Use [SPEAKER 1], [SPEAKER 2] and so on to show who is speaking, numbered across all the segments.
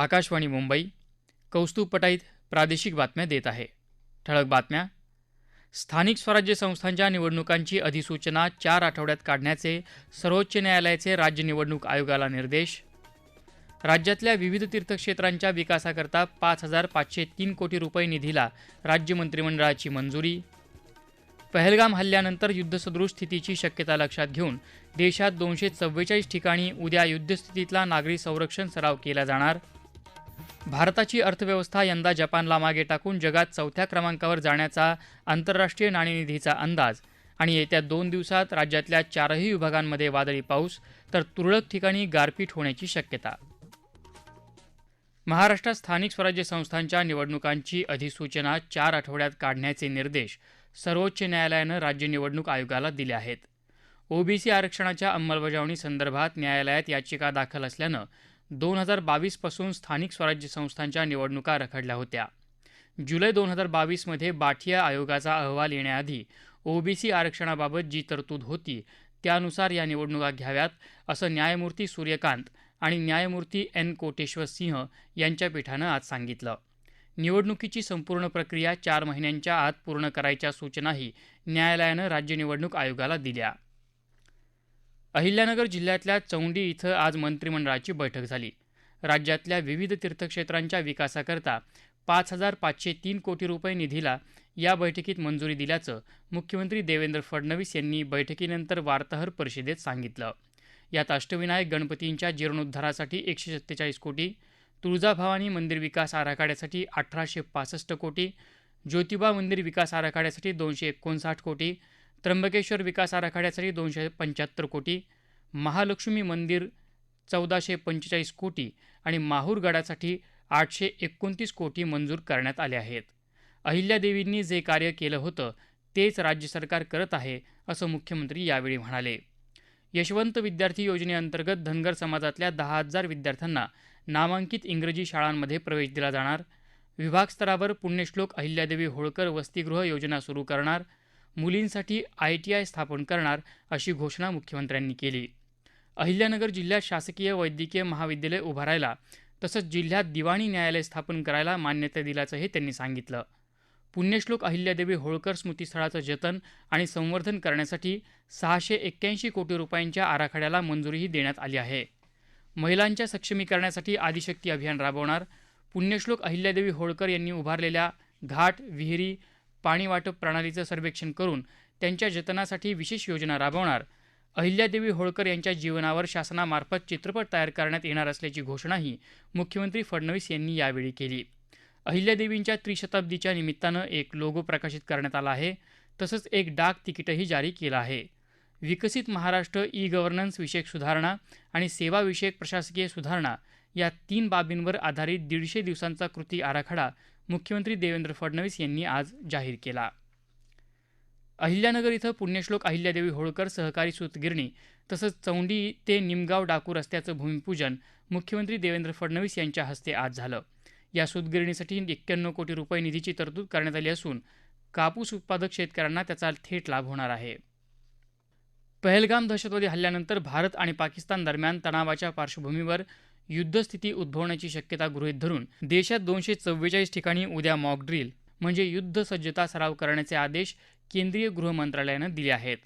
[SPEAKER 1] आकाशवाणी मुंबई कौस्तुभ पटाईत प्रादेशिक बातम्या देत आहे. ठळक बातम्या. स्थानिक स्वराज्य संस्थांच्या निवडणुकांची अधिसूचना चार आठवड्यात काढण्याचे सर्वोच्च न्यायालयाचे राज्य निवडणूक आयोगाला निर्देश. राज्यातल्या विविध तीर्थक्षेत्रांच्या विकासाकरता पाच हजार पाचशे तीन कोटी रुपये निधीला राज्य मंत्रिमंडळाची मंजुरी. पहलगाम हल्ल्यानंतर युद्धसदृश स्थितीची शक्यता लक्षात घेऊन देशात दोनशे चव्वेचाळीस ठिकाणी उद्या युद्धस्थितीतला नागरी संरक्षण सराव केला जाणार. भारताची अर्थव्यवस्था यंदा जपानला मागे टाकून जगात चौथ्या क्रमांकावर जाण्याचा आंतरराष्ट्रीय नाणेनिधीचा अंदाज. आणि येत्या दोन दिवसात राज्यातल्या चारही विभागांमध्ये वादळी पाऊस तर तुरळक ठिकाणी गारपीट होण्याची शक्यता. महाराष्ट्रात स्थानिक स्वराज्य संस्थांच्या निवडणुकांची अधिसूचना चार आठवड्यात काढण्याचे निर्देश सर्वोच्च न्यायालयानं राज्य निवडणूक आयोगाला दिले आहेत. ओबीसी आरक्षणाच्या अंमलबजावणी संदर्भात न्यायालयात याचिका दाखल असल्यानं दोन हजार बावीसपासून स्थानिक स्वराज्य संस्थांच्या निवडणुका रखडल्या होत्या. जुलै दोन हजार बावीसमध्ये बाठिया आयोगाचा अहवाल येण्याआधी ओबीसी आरक्षणाबाबत जी तरतूद होती त्यानुसार या निवडणुका घ्याव्यात असं न्यायमूर्ती सूर्यकांत आणि न्यायमूर्ती एन कोटेश्वर सिंह यांच्या पीठानं आज सांगितलं. निवडणुकीची संपूर्ण प्रक्रिया चार महिन्यांच्या आत पूर्ण करायच्या सूचनाही न्यायालयानं राज्य निवडणूक आयोगाला दिल्या. अहिल्यानगर जिल्ह्यातल्या चौंडी इथं आज मंत्रिमंडळाची बैठक झाली. राज्यातल्या विविध तीर्थक्षेत्रांच्या विकासाकरता पाच हजार पाचशे तीन कोटी रुपये निधीला या बैठकीत मंजुरी दिल्याचं मुख्यमंत्री देवेंद्र फडणवीस यांनी बैठकीनंतर वार्ताहर परिषदेत सांगितलं. यात अष्टविनायक गणपतींच्या जीर्णोद्धारासाठी एकशे सत्तेचाळीस कोटी तुळजाभवानी मंदिर विकास आराखड्यासाठी अठराशे पासष्ट कोटी ज्योतिबा मंदिर विकास आराखड्यासाठी दोनशे एकोणसाठ कोटी त्र्यंबकेश्वर विकास आराखड्यासाठी दोनशे पंच्याहत्तर कोटी महालक्ष्मी मंदिर चौदाशे पंचेचाळीस कोटी आणि माहूर गडासाठी आठशे एकोणतीस कोटी मंजूर करण्यात आले आहेत. अहिल्यादेवींनी जे कार्य केलं होतं तेच राज्य सरकार करत आहे असं मुख्यमंत्री यावेळी म्हणाले. यशवंत विद्यार्थी योजनेअंतर्गत धनगर समाजातल्या दहा हजार विद्यार्थ्यांना नामांकित इंग्रजी शाळांमध्ये प्रवेश दिला जाणार. विभागस्तरावर पुण्यश्लोक अहिल्यादेवी होळकर वसतिगृह योजना सुरू करणार. मुलींसाठी आय टी आय स्थापन करणार अशी घोषणा मुख्यमंत्र्यांनी केली. अहिल्यानगर जिल्ह्यात शासकीय वैद्यकीय महाविद्यालय उभारायला तसंच जिल्ह्यात दिवाणी न्यायालय स्थापन करायला मान्यता दिल्याचंही त्यांनी सांगितलं. पुण्यश्लोक अहिल्यादेवी होळकर स्मृतीस्थळाचं जतन आणि संवर्धन करण्यासाठी सहाशे एक्क्याऐंशी कोटी रुपयांच्या आराखड्याला मंजुरीही देण्यात आली आहे. महिलांच्या सक्षमीकरणासाठी आदिशक्ती अभियान राबवणार पुण्यश्लोक अहिल्यादेवी होळकर यांनी उभारलेल्या घाट विहिरी पाणी वाटप प्रणालीचं सर्वेक्षण करून त्यांच्या जतनासाठी विशेष योजना राबवणार. अहिल्यादेवी होळकर यांच्या जीवनावर शासनामार्फत चित्रपट तयार करण्यात येणार असल्याची घोषणाही मुख्यमंत्री फडणवीस यांनी यावेळी केली. अहिल्यादेवींच्या त्रिशताब्दीच्या निमित्तानं एक लोगो प्रकाशित करण्यात आला आहे. तसंच एक डाक तिकीटही जारी केलं आहे. विकसित महाराष्ट्र ई गव्हर्नन्स विषयक सुधारणा आणि सेवाविषयक प्रशासकीय सुधारणा या तीन बाबींवर आधारित दीडशे दिवसांचा कृती आराखडा मुख्यमंत्री देवेंद्र फडणवीस यांनी आज जाहीर केला. अहिल्यानगर इथं पुण्यश्लोक अहिल्यादेवी होळकर सहकारी सूतगिरणी तसंच चौंडी ते निमगाव डाकू रस्त्याचं भूमिपूजन मुख्यमंत्री देवेंद्र फडणवीस यांच्या हस्ते आज झालं. या सूतगिरणीसाठी एक्क्याण्णव कोटी रुपये निधीची तरतूद करण्यात आली असून कापूस उत्पादक शेतकऱ्यांना त्याचा थेट लाभ होणार आहे. पहलगाम दहशतवादी हल्ल्यानंतर भारत आणि पाकिस्तान दरम्यान तणावाच्या पार्श्वभूमीवर युद्धस्थिती उद्भवण्याची शक्यता गृहीत धरून देशात दोनशे चव्वेचाळीस ठिकाणी उद्या मॉक ड्रिल म्हणजे युद्ध सज्जता सराव करण्याचे आदेश केंद्रीय गृह मंत्रालयानं दिले आहेत.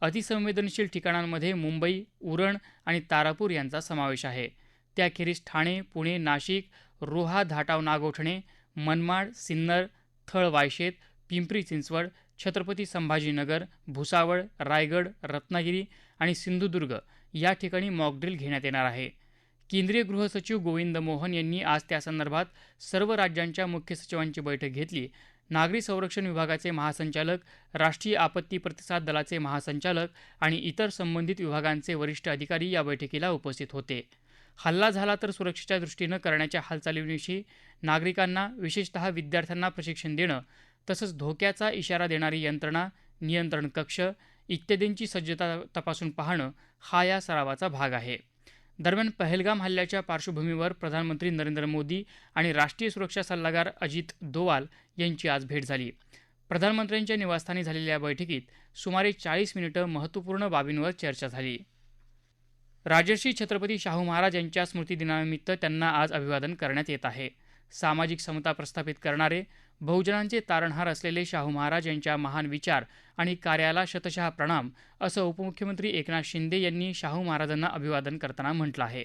[SPEAKER 1] अतिसंवेदनशील ठिकाणांमध्ये मुंबई उरण आणि तारापूर यांचा समावेश आहे. त्याखेरीज ठाणे पुणे नाशिक रोहा धाटाव नागोठणे मनमाड सिन्नर थळ वायशेत पिंपरी चिंचवड छत्रपती संभाजीनगर भुसावळ रायगड रत्नागिरी आणि सिंधुदुर्ग या ठिकाणी मॉकड्रिल घेण्यात येणार आहे. केंद्रीय गृह सचिव गोविंद मोहन यांनी आज त्यासंदर्भात सर्व राज्यांच्या मुख्य सचिवांची बैठक घेतली. नागरी संरक्षण विभागाचे महासंचालक राष्ट्रीय आपत्ती प्रतिसाद दलाचे महासंचालक आणि इतर संबंधित विभागांचे वरिष्ठ अधिकारी या बैठकीला उपस्थित होते. हल्ला झाला तर सुरक्षेच्या दृष्टीनं करण्याच्या हालचालींविषयी नागरिकांना विशेषतः विद्यार्थ्यांना प्रशिक्षण देणं तसंच धोक्याचा इशारा देणारी यंत्रणा नियंत्रण कक्ष इत्यादींची सज्जता तपासून पाहणं हा या सरावाचा भाग आहे. दरम्यान पहलगाम हल्ल्याच्या पार्श्वभूमीवर प्रधानमंत्री नरेंद्र मोदी आणि राष्ट्रीय सुरक्षा सल्लागार अजित दोवाल यांची आज भेट झाली. प्रधानमंत्र्यांच्या निवासस्थानी झालेल्या बैठकीत सुमारे चाळीस मिनिटं महत्त्वपूर्ण बाबींवर चर्चा झाली. राजर्षी छत्रपती शाहू महाराज यांच्या स्मृतिदिनानिमित्त त्यांना आज अभिवादन करण्यात येत आहे. सामाजिक समता प्रस्थापित करणारे बहुजनांचे तारणहार असलेले शाहू महाराज यांच्या महान विचार आणि कार्याला शतशः प्रणाम असं उपमुख्यमंत्री एकनाथ शिंदे यांनी शाहू महाराजांना अभिवादन करताना म्हटलं आहे.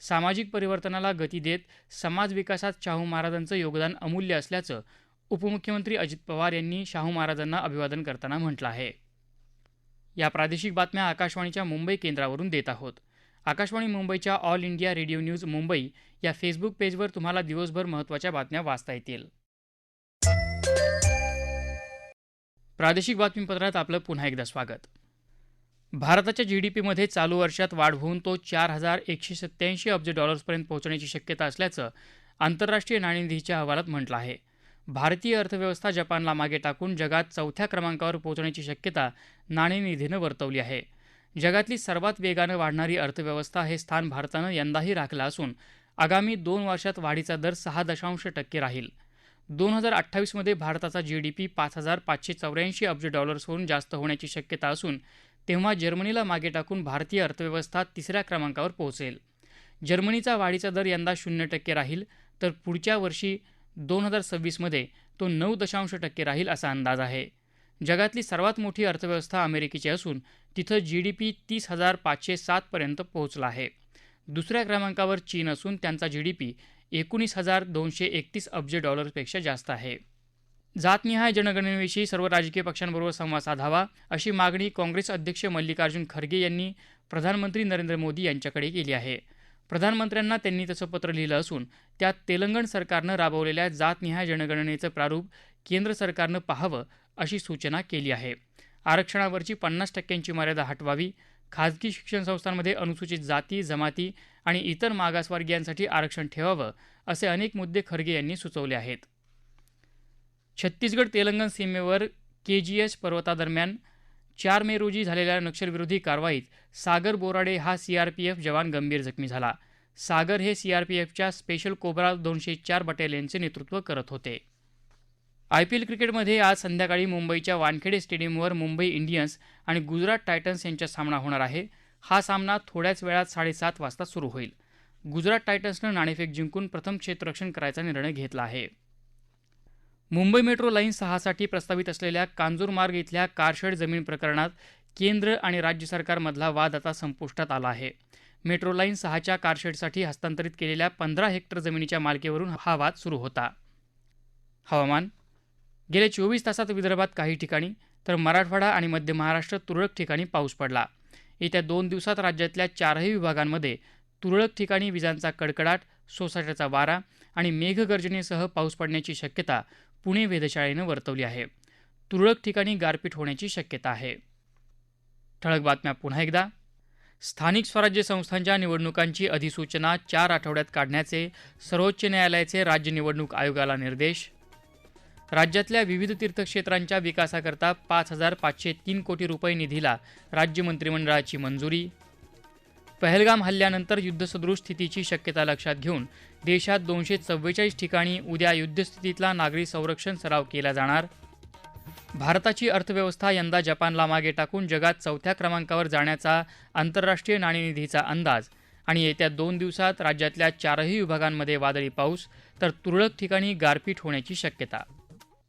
[SPEAKER 1] सामाजिक परिवर्तनाला गती देत समाज विकासात शाहू महाराजांचं योगदान अमूल्य असल्याचं उपमुख्यमंत्री अजित पवार यांनी शाहू महाराजांना अभिवादन करताना म्हटलं आहे. या प्रादेशिक बातम्या आकाशवाणीच्या मुंबई केंद्रावरून देत आहोत. आकाशवाणी मुंबईच्या All India Radio news Mumbai या फेसबुक पेजवर तुम्हाला दिवसभर महत्त्वाच्या बातम्या वाचता येतील. प्रादेशिक बातमीपत्रात आपलं पुन्हा एकदा स्वागत. भारताच्या जी डी पीमध्ये चालू वर्षात वाढ होऊन तो चार हजार एकशे सत्त्याऐंशी अब्ज डॉलर्सपर्यंत पोहोचण्याची शक्यता असल्याचं आंतरराष्ट्रीय नाणेनिधीच्या अहवालात म्हटलं आहे. भारतीय अर्थव्यवस्था जपानला मागे टाकून जगात चौथ्या क्रमांकावर पोहोचण्याची शक्यता नाणेनिधीनं वर्तवली आहे. जगातली सर्वात वेगानं वाढणारी अर्थव्यवस्था हे स्थान भारतानं यंदाही राखलं असून आगामी दोन वर्षात वाढीचा दर सहा दशांश टक्के राहील. दोन हजार अठ्ठावीसमध्ये भारताचा जी डी पी पाच हजार पाचशे चौऱ्याऐंशी अब्ज डॉलर्सवरून जास्त होण्याची शक्यता असून तेव्हा जर्मनीला मागे टाकून भारतीय अर्थव्यवस्था तिसऱ्या क्रमांकावर पोहोचेल. जर्मनीचा वाढीचा दर यंदा शून्य टक्के राहील तर पुढच्या वर्षी दोन हजार सव्वीसमध्ये तो नऊ दशांश टक्के राहील असा अंदाज आहे. जगातली सर्वात मोठी अर्थव्यवस्था अमेरिकेची असून तिथं जी डी पी तीस हजार पाचशे सातपर्यंत पोहोचला आहे. दुसऱ्या क्रमांकावर चीन असून त्यांचा जी डी पी एकोणीस हजार दोनशे एकतीस अब्ज डॉलर्सपेक्षा जास्त आहे. जातनिहाय जनगणनेविषयी सर्व राजकीय पक्षांबरोबर संवाद साधावा अशी मागणी काँग्रेस अध्यक्ष मल्लिकार्जुन खरगे यांनी प्रधानमंत्री नरेंद्र मोदी यांच्याकडे केली आहे. प्रधानमंत्र्यांना त्यांनी तसं पत्र लिहिलं असून त्यात तेलंगण सरकारनं राबवलेल्या जातनिहाय जनगणनेचं प्रारूप केंद्र सरकारनं पाहावं अशी सूचना केली आहे. आरक्षणावरची पन्नास टक्क्यांची मर्यादा हटवावी खाजगी शिक्षण संस्थांमध्ये अनुसूचित जाती जमाती आणि इतर मागासवर्गीयांसाठी आरक्षण ठेवावं असे अनेक मुद्दे खरगे यांनी सुचवले आहेत. छत्तीसगड तेलंगण सीमेवर के जी एच पर्वतादरम्यान चार मे रोजी झालेल्या नक्षलविरोधी कारवाईत सागर बोराडे हा सीआरपीएफ जवान गंभीर जखमी झाला. सागर हे सीआरपीएफच्या स्पेशल कोबरा दोनशे चार बटालियनचे नेतृत्व करत होते. आय पी एल क्रिकेटमध्ये आज संध्याकाळी मुंबईच्या वानखेडे स्टेडियमवर मुंबई इंडियन्स आणि गुजरात टायटन्स यांचा सामना होणार आहे. हा सामना थोड्याच वेळात साडेसात वाजता सुरू होईल. गुजरात टायटन्सनं नाणेफेक जिंकून प्रथम क्षेत्ररक्षण करायचा निर्णय घेतला आहे. मुंबई मेट्रो लाईन सहासाठी प्रस्तावित असलेल्या कांजूरमार्ग इथल्या कारशेड जमीन प्रकरणात केंद्र आणि राज्य सरकारमधला वाद आता संपुष्टात आला आहे. मेट्रो लाईन सहाच्या कारशेडसाठी हस्तांतरित केलेल्या पंधरा हेक्टर जमिनीच्या मालकीवरून हा वाद सुरू होता. हवामान गेल्या चोवीस तासात विदर्भात काही ठिकाणी तर मराठवाडा आणि मध्य महाराष्ट्र तुरळक ठिकाणी पाऊस पडला. येत्या दोन दिवसात राज्यातल्या चारही विभागांमध्ये तुरळक ठिकाणी विजांचा कडकडाट सोसाट्याचा वारा आणि मेघगर्जनेसह पाऊस पडण्याची शक्यता पुणे वेधशाळेनं वर्तवली आहे. तुरळक ठिकाणी गारपीट होण्याची शक्यता आहे. ठळक बातम्या पुन्हा एकदा. स्थानिक स्वराज्य संस्थांच्या निवडणुकांची अधिसूचना चार आठवड्यात काढण्याचे सर्वोच्च न्यायालयाचे राज्य निवडणूक आयोगाला निर्देश राज्यातल्या विविध तीर्थक्षेत्रांच्या विकासाकरता पाच हजार पाचशे तीन कोटी रुपये निधीला राज्य मंत्रिमंडळाची मंजुरी. पहलगाम हल्ल्यानंतर युद्धसदृश स्थितीची शक्यता लक्षात घेऊन देशात दोनशे चव्वेचाळीस ठिकाणी उद्या युद्धस्थितीतला नागरी संरक्षण सराव केला जाणार. भारताची अर्थव्यवस्था यंदा जपानला मागे टाकून जगात चौथ्या क्रमांकावर जाण्याचा आंतरराष्ट्रीय नाणेनिधीचा अंदाज आणि येत्या दोन दिवसात राज्यातल्या चारही विभागांमध्ये वादळी पाऊस तर तुरळक ठिकाणी गारपीट होण्याची शक्यता.